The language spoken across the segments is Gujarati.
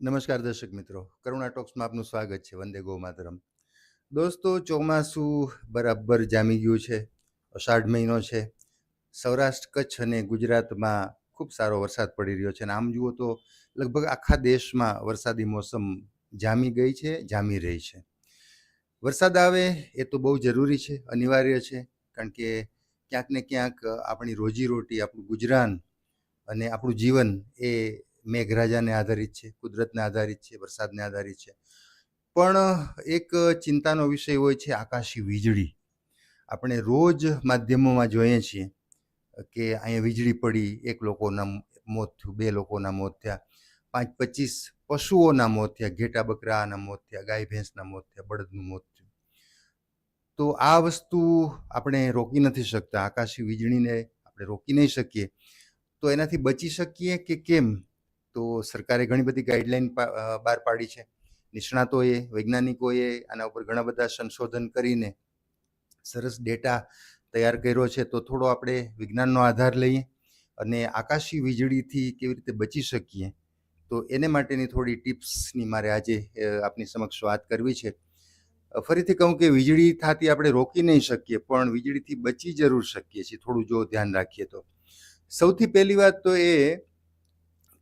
નમસ્કાર દર્શક મિત્રો. કરુણા ટોક્સમાં આપનું સ્વાગત છે. વંદે ગો માતરમ દોસ્તો, ચોમાસું બરાબર જામી ગયું છે. અષાઢ મહિનો છે. સૌરાષ્ટ્ર, કચ્છ અને ગુજરાતમાં ખૂબ સારો વરસાદ પડી રહ્યો છે. અને આમ જુઓ તો લગભગ આખા દેશમાં વરસાદી મોસમ જામી ગઈ છે, જામી રહી છે. વરસાદ આવે એ તો બહુ જરૂરી છે, અનિવાર્ય છે. કારણ કે ક્યાંક ને ક્યાંક આપણી રોજીરોટી, આપણું ગુજરાન અને આપણું જીવન એ મેઘરાજાને આધારિત છે, કુદરતને આધારિત છે, વરસાદને આધારિત છે. પણ એક ચિંતાનો વિષય હોય છે આકાશી વીજળી. આપણે રોજ માધ્યમોમાં જોઈએ છીએ કે અહીંયા વીજળી પડી, એક લોકોના મોત થયું, બે લોકોના મોત થયા, પાંચ પચીસ પશુઓના મોત થયા, ઘેટા બકરાના મોત થયા, ગાય ભેંસના મોત થયા, બળદનું મોત થયું. તો આ વસ્તુ આપણે રોકી નથી શકતા. આકાશી વીજળીને આપણે રોકી નહીં શકીએ. તો એનાથી બચી શકીએ કે કેમ? તો સરકારે ઘણી બધી ગાઈડલાઈન બહાર પાડી છે. નિષ્ણાતોએ, વૈજ્ઞાનિકોએ આના ઉપર ઘણા બધા સંશોધન કરીને સરસ ડેટા તૈયાર કર્યો છે. તો થોડો આપણે વિજ્ઞાનનો આધાર લઈએ અને આકાશી વીજળીથી કેવી રીતે બચી શકીએ, તો એને માટેની થોડી ટિપ્સની મારે આજે આપની સમક્ષ વાત કરવી છે. ફરીથી કહું કે વીજળી થતી આપણે રોકી નહીં શકીએ, પણ વીજળીથી બચી જરૂર શકીએ છીએ, થોડું જો ધ્યાન રાખીએ તો. સૌથી પહેલી વાત તો એ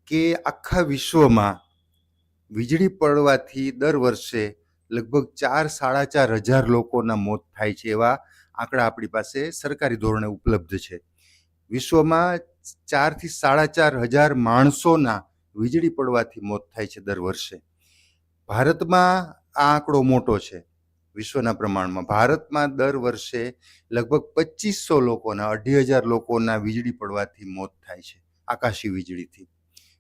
કે આખા વિશ્વમાં વીજળી પડવાથી દર વર્ષે લગભગ ચાર, સાડા ચાર હજાર લોકોના મોત થાય છે એવા આંકડા આપણી પાસે સરકારી ધોરણે ઉપલબ્ધ છે. વિશ્વમાં ચારથી સાડા ચાર હજાર માણસોના વીજળી પડવાથી મોત થાય છે દર વર્ષે. ભારતમાં આ આંકડો મોટો છે વિશ્વના પ્રમાણમાં. ભારતમાં દર વર્ષે લગભગ પચીસો લોકોના અઢી હજાર લોકોના વીજળી પડવાથી મોત થાય છે આકાશી વીજળીથી.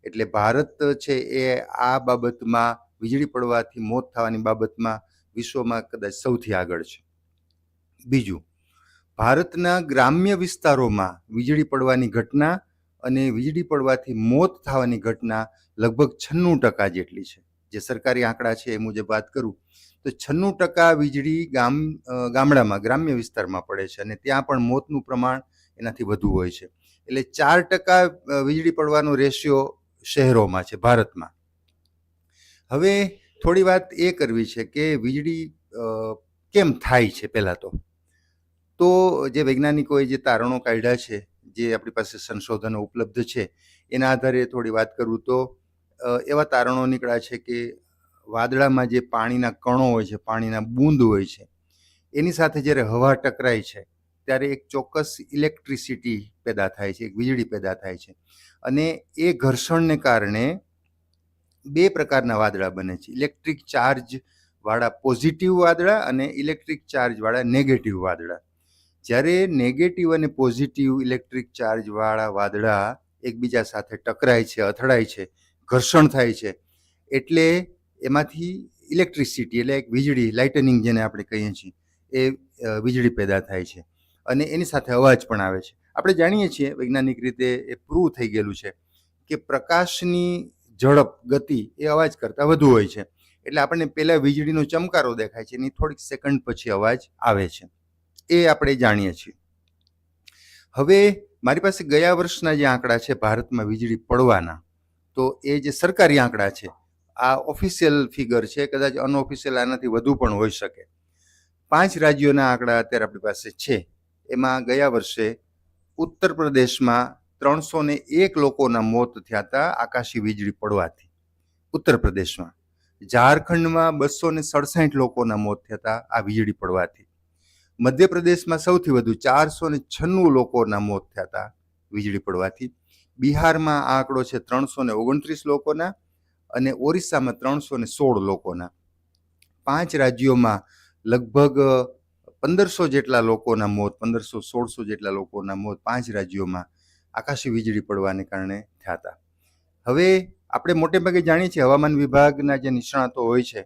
એટલે ભારત છે એ આ બાબતમાં વીજળી પડવાથી મોત થવાની બાબતમાં વિશ્વમાં કદાચ સૌથી આગળ છે. બીજું, ભારતના ગ્રામ્ય વિસ્તારોમાં વીજળી પડવાની ઘટના અને વીજળી પડવાથી મોત થવાની ઘટના લગભગ છન્નું ટકા જેટલી છે. જે સરકારી આંકડા છે એ મુજબ વાત કરું, તો છન્નું ટકા વીજળી ગામ ગામડામાં, ગ્રામ્ય વિસ્તારમાં પડે છે અને ત્યાં પણ મોતનું પ્રમાણ એનાથી વધુ હોય છે. એટલે ચાર ટકા વીજળી પડવાનો રેશિયો શહેરોમાં છે, ભારતમાં. હવે થોડી વાત એ કરવી છે કે વીજળી કેમ થાય છે પહેલાં તો? તો જે વૈજ્ઞાનિકોએ જે તારણો કાઢ્યા છે, જે આપણી પાસે સંશોધનો ઉપલબ્ધ છે, એના આધારે થોડી વાત કરું તો એવા તારણો નીકળ્યા છે કે વાદળામાં જે પાણીના કણો હોય છે, પાણીના બૂંદ હોય છે, એની સાથે જ્યારે હવા ટકરાય છે ત્યારે એક ચોક્કસ ઇલેક્ટ્રિસિટી પેદા થાય છે, એક વીજળી પેદા થાય છે. અને એ ઘર્ષણને કારણે બે પ્રકારના વાદળા બને છે. ઇલેક્ટ્રિક ચાર્જ વાળા પોઝિટિવ વાદળા અને ઇલેક્ટ્રિક ચાર્જ વાળા નેગેટિવ વાદળા. જ્યારે નેગેટિવ અને પોઝિટિવ ઇલેક્ટ્રિક ચાર્જ વાળા વાદળા એકબીજા સાથે ટકરાય છે, અથડાય છે, ઘર્ષણ થાય છે, એટલે એમાંથી ઇલેક્ટ્રિસિટી, એટલે એક વીજળી, લાઇટનિંગ જેને આપણે કહીએ છીએ, એ વીજળી પેદા થાય છે. અને એની સાથે અવાજ પણ આવે છે. આપણે જાણીએ છીએ વૈજ્ઞાનિક રીતે એ પ્રૂવ થઈ ગયેલું છે કે પ્રકાશની ઝડપ, ગતિ એ અવાજ કરતાં વધુ હોય છે. એટલે આપણને પહેલાં વીજળીનો ચમકારો દેખાય છે એની થોડીક સેકન્ડ પછી અવાજ આવે છે. એ આપણે જાણીએ છીએ. હવે મારી પાસે ગયા વર્ષના જે આંકડા છે ભારતમાં વીજળી પડવાના, તો એ જે સરકારી આંકડા છે, આ ઓફિશિયલ ફિગર છે, કદાચ અનઓફિશિયલ આનાથી વધુ પણ હોઈ શકે. પાંચ રાજ્યોના આંકડા અત્યારે આપણી પાસે છે. એમાં ગયા વર્ષે ઉત્તર પ્રદેશમાં ત્રણસો ને એક લોકોના મોત થયા હતા આકાશી વીજળી પડવાથી. ઉત્તર પ્રદેશમાં ઝારખંડમાં બસો ને સડસઠ લોકોના મોત થયા હતા આ વીજળી પડવાથી. મધ્યપ્રદેશમાં સૌથી વધુ ચારસો ને છન્નું લોકોના મોત થયા હતા વીજળી પડવાથી. બિહારમાં આ આંકડો છે ત્રણસો ને ઓગણત્રીસ લોકોના અને ઓરિસ્સામાં ત્રણસો ને સોળ લોકોના. પાંચ રાજ્યોમાં લગભગ પંદરસો જેટલા લોકોના મોત, પંદરસો સોળસો જેટલા લોકોના મોત પાંચ રાજ્યોમાં આકાશી વીજળી પડવાને કારણે થયા હતા. હવે આપણે મોટે ભાગે જાણીએ છીએ હવામાન વિભાગના જે નિષ્ણાતો હોય છે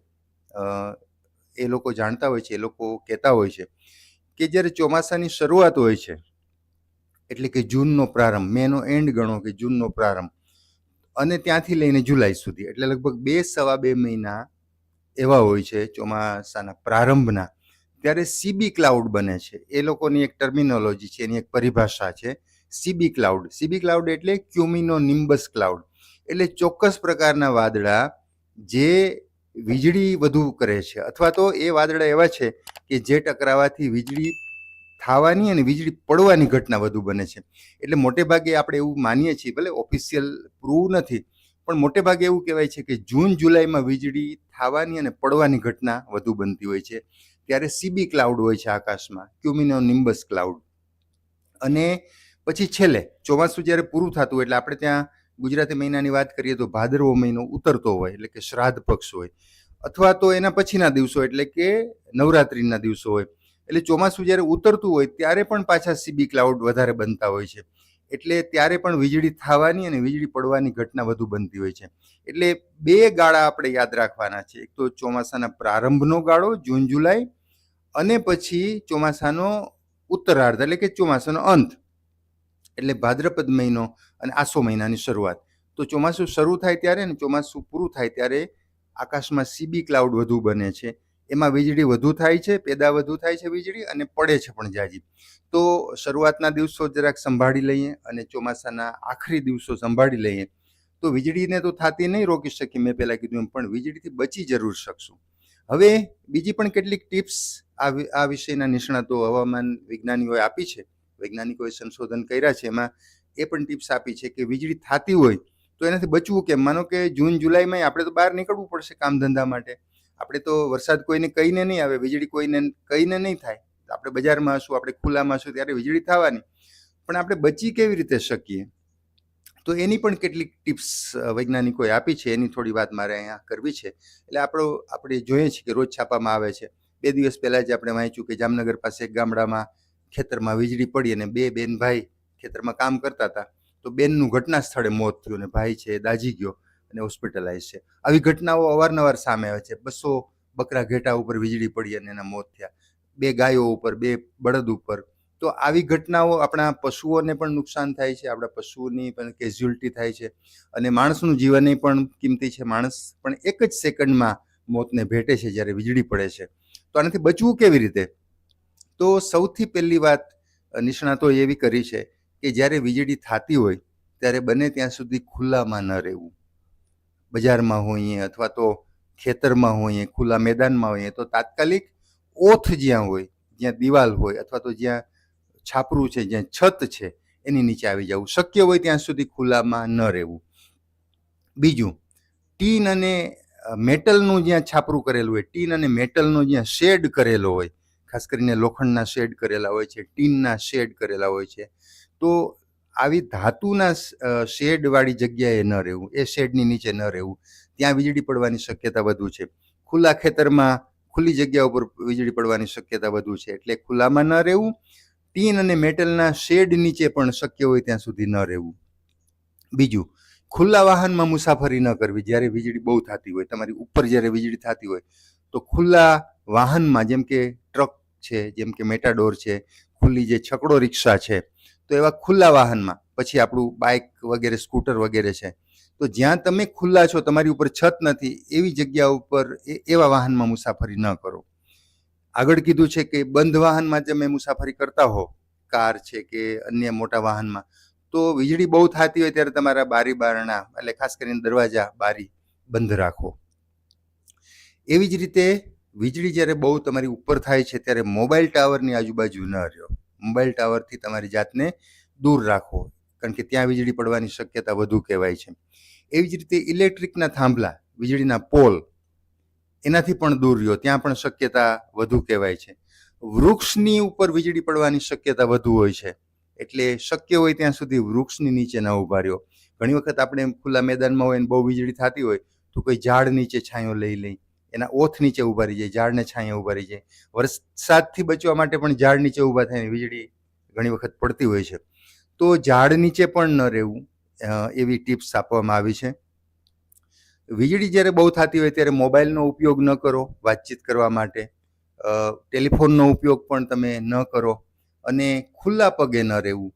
એ લોકો જાણતા હોય છે, એ લોકો કહેતા હોય છે કે જ્યારે ચોમાસાની શરૂઆત હોય છે, એટલે કે જૂનનો પ્રારંભ મેનો એન્ડ ગણો કે જૂનનો પ્રારંભ, અને ત્યાંથી લઈને જુલાઈ સુધી, એટલે લગભગ બે, સવા બે મહિના એવા હોય છે ચોમાસાના પ્રારંભના ત્યારે સીબી ક્લાઉડ બને છે. એ લોકોની એક ટર્મિનોલોજી છે, એની એક પરિભાષા છે, સીબી ક્લાઉડ. સીબી ક્લાઉડ એટલે ક્યુમિનો નિમ્બસ ક્લાઉડ. એટલે ચોક્કસ પ્રકારના વાદળા જે વીજળી વધુ કરે છે. અથવા તો એ વાદળા એવા છે કે જે ટકરાવાથી વીજળી થવાની અને વીજળી પડવાની ઘટના વધુ બને છે. એટલે મોટે ભાગે આપણે એવું માનીએ છીએ, ભલે ઓફિશિયલ પ્રૂવ નથી, પણ મોટે ભાગે એવું કહેવાય છે કે જૂન જુલાઈમાં વીજળી થવાની અને પડવાની ઘટના વધુ બનતી હોય છે. ત્યારે સીબી ક્લાઉડ હોય છે આકાશમાં, ક્યુમિનો નિમ્બસ ક્લાઉડ અને પછી છેલ્લે, ચોમાસું જ્યારે પૂરું થતું હોય એટલે આપણે ત્યાં ગુજરાતી મહિનાની વાત કરીએ તો ભાદરવો મહિનો ઉતરતો હોય, એટલે કે શ્રાદ્ધ પક્ષ હોય. અથવા તો એના પછીના દિવસો એટલે કે નવરાત્રિના દિવસો હોય. એટલે ચોમાસું જ્યારે ઉતરતું હોય ત્યારે પણ પાછા સીબી ક્લાઉડ વધારે બનતા હોય છે. એટલે ત્યારે પણ વીજળી થવાની અને વીજળી પડવાની ઘટના વધુ બનતી હોય છે. એટલે બે ગાળા આપણે યાદ રાખવાના છે. એક તો ચોમાસાના પ્રારંભનો ગાળો, જૂન, જુલાઈ અને પછી ચોમાસાનો ઉત્તરાર્ધ, એટલે કે ચોમાસાનો અંત, એટલે ભાદ્રપદ મહિનો અને આસો મહિનાની શરૂઆત. તો ચોમાસું શરૂ થાય ત્યારે ને ચોમાસું પૂરું થાય ત્યારે આકાશમાં સીબી ક્લાઉડ વધુ બને છે. એમાં વીજળી વધુ થાય છે, પેદા વધુ થાય છે વીજળી અને પડે છે પણ જાજી. તો શરૂઆતના દિવસો જરાક સંભાળી લઈએ અને ચોમાસાના આખરી દિવસો સંભાળી લઈએ. તો વીજળીને તો થતી નહીં રોકી શકીએ, મેં પહેલાં કીધું એમ, પણ વીજળીથી બચી જરૂર શકશું. હવે બીજી પણ કેટલીક ટિપ્સ આ વિષયના નિષ્ણાતો હવામાન વિજ્ઞાનીઓએ આપી છે. વૈજ્ઞાનિકોએ સંશોધન કર્યા છે. એમાં એ પણ ટિપ્સ આપી છે કે વીજળી થતી હોય તો એનાથી બચવું કેમ? માનો કે જૂન, જુલાઈમાં આપણે તો બહાર નીકળવું પડશે કામ ધંધા માટે. આપણે તો વરસાદ કોઈને કહીને નહીં આવે, વીજળી કોઈને કહીને નહીં થાય. આપણે બજારમાં હશું, આપણે ખુલ્લામાં હશું, ત્યારે વીજળી થવાની. પણ આપણે બચી કેવી રીતે શકીએ? તો એની પણ કેટલીક ટિપ્સ વૈજ્ઞાનિકોએ આપી છે. એની થોડી વાત મારે અહીંયા કરવી છે. એટલે આપણો, આપણે જોઈએ છીએ કે રોજ છાપામાં આવે છે. બે દિવસ પહેલાં જ આપણે વાંચ્યું કે જામનગર પાસે એક ગામડામાં ખેતરમાં વીજળી પડી અને બે બેન ભાઈ ખેતરમાં કામ કરતા હતા. તો બેનનું ઘટના સ્થળે મોત થયું અને ભાઈ છે દાજી ગયો અને હોસ્પિટલાઇઝ છે. આવી ઘટનાઓ અવારનવાર સામે આવે છે. બસો બકરા ઘેટા ઉપર વીજળી પડી અને એના મોત થયા. બે ગાયો ઉપર, બે બળદ ઉપર તો આવી ઘટનાઓ આપણા પશુઓને પણ નુકસાન થાય છે, આપણા પશુઓની પણ કેઝ્યુઅલ્ટી થાય છે અને માણસનું જીવન પણ કિંમતી છે. માણસ પણ એક જ સેકન્ડમાં મોતને ભેટે છે જ્યારે વીજળી પડે છે. તો આનાથી બચવું કેવી રીતે? તો સૌથી પહેલી વાત નિષ્ણાતો એવી કરી છે કે જ્યારે વીજળી થતી હોય ત્યારે બને ત્યાં સુધી ખુલ્લામાં ન રહેવું. બજારમાં હોઈએ અથવા તો ખેતરમાં હોઈએ, ખુલ્લા મેદાનમાં હોઈએ તો તાત્કાલિક ઓથ જ્યાં હોય, જ્યાં દિવાલ હોય અથવા તો જ્યાં છાપરું છે, જ્યાં છત છે, એની નીચે આવી જવું. શક્ય હોય ત્યાં સુધી ખુલ્લામાં ન રહેવું. બીજું, ટીન અને મેટલનું જ્યાં છાપરું કરેલું હોય, ટીન અને મેટલનો જ્યાં શેડ કરેલો હોય, ખાસ કરીને લોખંડના શેડ કરેલા હોય છે, ટીનના શેડ કરેલા હોય છે, તો આવી ધાતુના શેડવાળી જગ્યાએ ન રહેવું, એ શેડની નીચે ન રહેવું. ત્યાં વીજળી પડવાની શક્યતા વધુ છે. ખુલ્લા ખેતરમાં ખુલ્લી જગ્યા ઉપર વીજળી પડવાની શક્યતા વધુ છે, એટલે ખુલ્લામાં ન રહેવું. ટીન અને મેટલના શેડ નીચે પણ શક્ય હોય ત્યાં સુધી ન રહેવું. બીજું, ખુલ્લા વાહનમાં મુસાફરી ન કરવી. જ્યારે વીજળી બહુ થતી હોય, તમારી ઉપર જ્યારે વીજળી થતી હોય, તો ખુલ્લા વાહનમાં, જેમ કે ટ્રક છે, જેમ કે મેટાડોર છે, ખુલ્લી જે છકડો રિક્ષા છે, તો એવા ખુલ્લા વાહનમાં, પછી આપણું બાઇક વગેરે, સ્કૂટર વગેરે છે, તો જ્યાં તમે ખુલ્લા છો, તમારી ઉપર છત નથી, એવી જગ્યા ઉપર એવા વાહનમાં મુસાફરી ન કરો. આગળ કીધું છે કે બંધ વાહનમાં તમે મુસાફરી કરતા હો. કાર છે કે અન્ય મોટા વાહનમાં. તો વીજળી બહુ થતી હોય ત્યારે તમારા બારી બારણા એટલે ખાસ કરીને દરવાજા, બારી બંધ રાખો. એવી જ રીતે વીજળી જ્યારે બહુ તમારી ઉપર થાય છે ત્યારે મોબાઈલ ટાવરની આજુબાજુ ન રહ્યો. મોબાઈલ ટાવરથી તમારી જાતને દૂર રાખો. કારણ કે ત્યાં વીજળી પડવાની શક્યતા વધુ કહેવાય છે. એવી જ રીતે ઇલેક્ટ્રિકના થાંભલા, વીજળીના પોલ, એનાથી પણ દૂર રહ્યો. ત્યાં પણ શક્યતા વધુ કહેવાય છે. વૃક્ષની ઉપર વીજળી પડવાની શક્યતા વધુ હોય છે. એટલે શક્ય હોય ત્યાં સુધી વૃક્ષની નીચે ન ઊભા રહ્યો. ઘણી વખત આપણે ખુલ્લા મેદાનમાં હોય ને બહુ વીજળી થતી હોય, તો કોઈ ઝાડ નીચે છાંયો લઈ લઈ એના ઓથ નીચે ઊભા રહી જાય, ઝાડને છાંયો ઊભા રહી જાય. વરસાદથી બચવા માટે પણ ઝાડ નીચે ઊભા થઈને વીજળી ઘણી વખત પડતી હોય છે. તો ઝાડ નીચે પણ ન રહેવું એવી ટિપ્સ આપવામાં આવી છે. વીજળી જ્યારે બહુ થતી હોય ત્યારે મોબાઈલનો ઉપયોગ ન કરો વાતચીત કરવા માટે. ટેલિફોનનો ઉપયોગ પણ તમે ન કરો અને ખુલ્લા પગે ન રહેવું.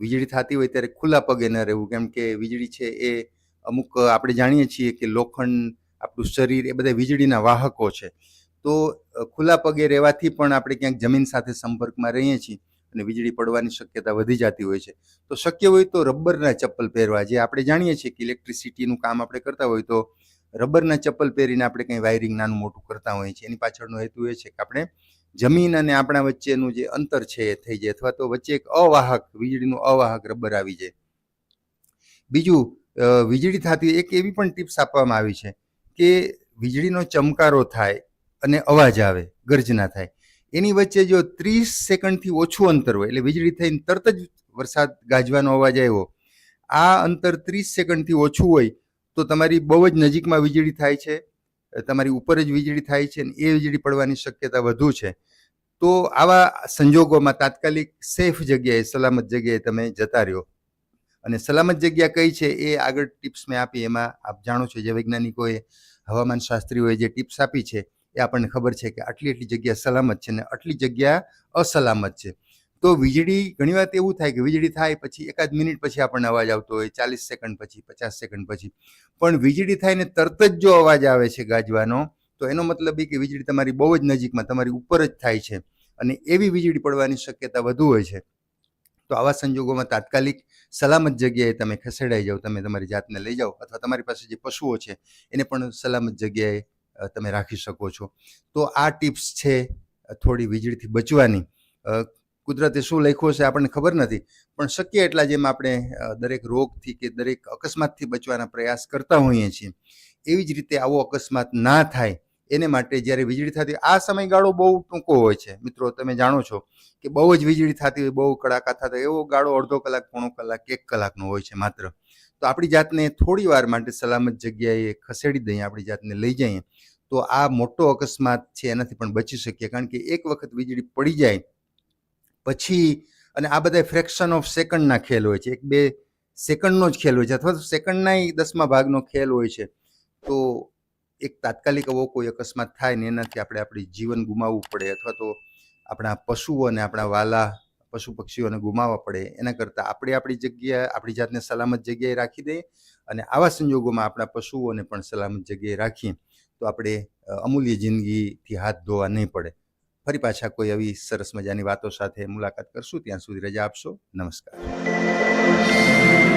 વીજળી થતી હોય ત્યારે ખુલ્લા પગે ન રહેવું. કેમ કે વીજળી છે એ અમુક આપણે જાણીએ છીએ કે લોખંડ આપણું શરીર એ બધા વીજળીના વાહકો છે. તો ખુલ્લા પગે રહેવાથી પણ આપણે ક્યાંક જમીન સાથે સંપર્કમાં રહીએ છીએ અને વીજળી પડવાની શક્યતા વધી જતી હોય છે. તો શક્ય હોય તો રબરના ચપ્પલ પહેરવા. જે આપણે જાણીએ છીએ કે ઇલેક્ટ્રિસિટીનું કામ આપણે કરતા હોય તો રબરના ચપ્પલ પહેરીને આપણે કંઈ વાયરિંગ નાનું મોટું કરતા હોઈએ છીએ. એની પાછળનો હેતુ એ છે કે આપણે જમીન અને આપણા વચ્ચેનું જે અંતર છે એ થઈ જાય. અથવા તો વચ્ચે એક અવાહક, વીજળીનું અવાહક રબર આવી જાય. બીજું વીજળી થતી એક એવી પણ ટિપ્સ આપવામાં આવી છે કે વીજળીનો ચમકારો થાય અને અવાજ આવે ગર્જના થાય. એની વચ્ચે જો ત્રીસ સેકન્ડથી ઓછું અંતર હોય, એટલે વીજળી થઈને તરત જ વરસાદ ગાજવાનો અવાજ આવ્યો, આ અંતર ત્રીસ સેકન્ડથી ઓછું હોય તો તમારી બહુ જ નજીકમાં વીજળી થાય છે, તમારી ઉપર જ વીજળી થાય છે અને એ વીજળી પડવાની શક્યતા વધુ છે. તો આવા સંજોગોમાં તાત્કાલિક સેફ જગ્યાએ, સલામત જગ્યાએ તમે જતા રહ્યો. અને સલામત જગ્યા કઈ છે એ આગળ ટિપ્સ મેં આપી, એમાં આપ જાણો છો જે વૈજ્ઞાનિકોએ, હવામાન શાસ્ત્રીઓએ જે ટિપ્સ આપી છે એ આપણને ખબર છે કે આટલી આટલી જગ્યા સલામત છે ને આટલી જગ્યા અસલામત છે. તો વીજળી ઘણી વાર એવું થાય કે વીજળી થાય પછી એકાદ મિનિટ પછી આપણને અવાજ આવતો હોય, ચાલીસ સેકન્ડ પછી, પચાસ સેકન્ડ પછી. પણ વીજળી થાય ને તરત જ જો અવાજ આવે છે ગાજવાનો, તો એનો મતલબ એ કે વીજળી તમારી બહુ જ નજીકમાં, તમારી ઉપર જ થાય છે અને એવી વીજળી પડવાની શક્યતા વધુ હોય છે. તો આવા સંજોગોમાં તાત્કાલિક સલામત જગ્યાએ તમે ખસેડાઈ જાઓ, તમે તમારી જાતને લઈ જાઓ અથવા તમારી પાસે જે પશુઓ છે, એને પણ સલામત જગ્યાએ તમે રાખી શકો છો. તો આ ટિપ્સ છે થોડી વીજળીથી બચવાની. કુદરતે શું લખ્યું છે આપણને ખબર નથી, પણ શક્ય એટલા જેમ આપણે દરેક રોગથી કે દરેક અકસ્માતથી બચવાના પ્રયાસ કરતા હોઈએ છીએ, એવી જ રીતે આવો અકસ્માત ના થાય, એને માટે જ્યારે વીજળી થતી આ સમયગાળો બહુ ટૂંકો હોય છે. મિત્રો, તમે જાણો છો કે બહુ જ વીજળી થતી હોય, બહુ કડાકા થતા એવો ગાળો અડધો કલાક, પોણો કલાક, એક કલાકનો હોય છે માત્ર. તો આપણી જાતને થોડી વાર માટે સલામત જગ્યાએ ખસેડી દઈએ, આપણી જાતને લઈ જઈએ, તો આ મોટો અકસ્માત છે, એનાથી પણ બચી શકીએ. કારણ કે એક વખત વીજળી પડી જાય પછી અને આ બધા ફ્રેક્શન ઓફ સેકન્ડના ખેલ હોય છે. એક બે સેકન્ડનો જ ખેલ હોય છે અથવા તો સેકન્ડના દસમા ભાગનો ખેલ હોય છે. તો એક તાત્કાલિક એવો કોઈ અકસ્માત થાય ને એનાથી આપણે આપણી જીવન ગુમાવવું પડે અથવા તો આપણા પશુઓ અને આપણા વાલા પશુ પક્ષીઓને ગુમાવવા પડે. એના કરતાં આપણે આપણી જગ્યાએ આપણી જાતને સલામત જગ્યાએ રાખી દઈએ અને આવા સંજોગોમાં આપણા પશુઓને પણ સલામત જગ્યાએ રાખીએ. તો આપણે અમૂલ્ય જિંદગીથી હાથ ધોવા નહીં પડે. ફરી પાછા કોઈ આવી સરસ મજાની વાતો સાથે મુલાકાત કરશું. ત્યાં સુધી રજા આપશો. નમસ્કાર.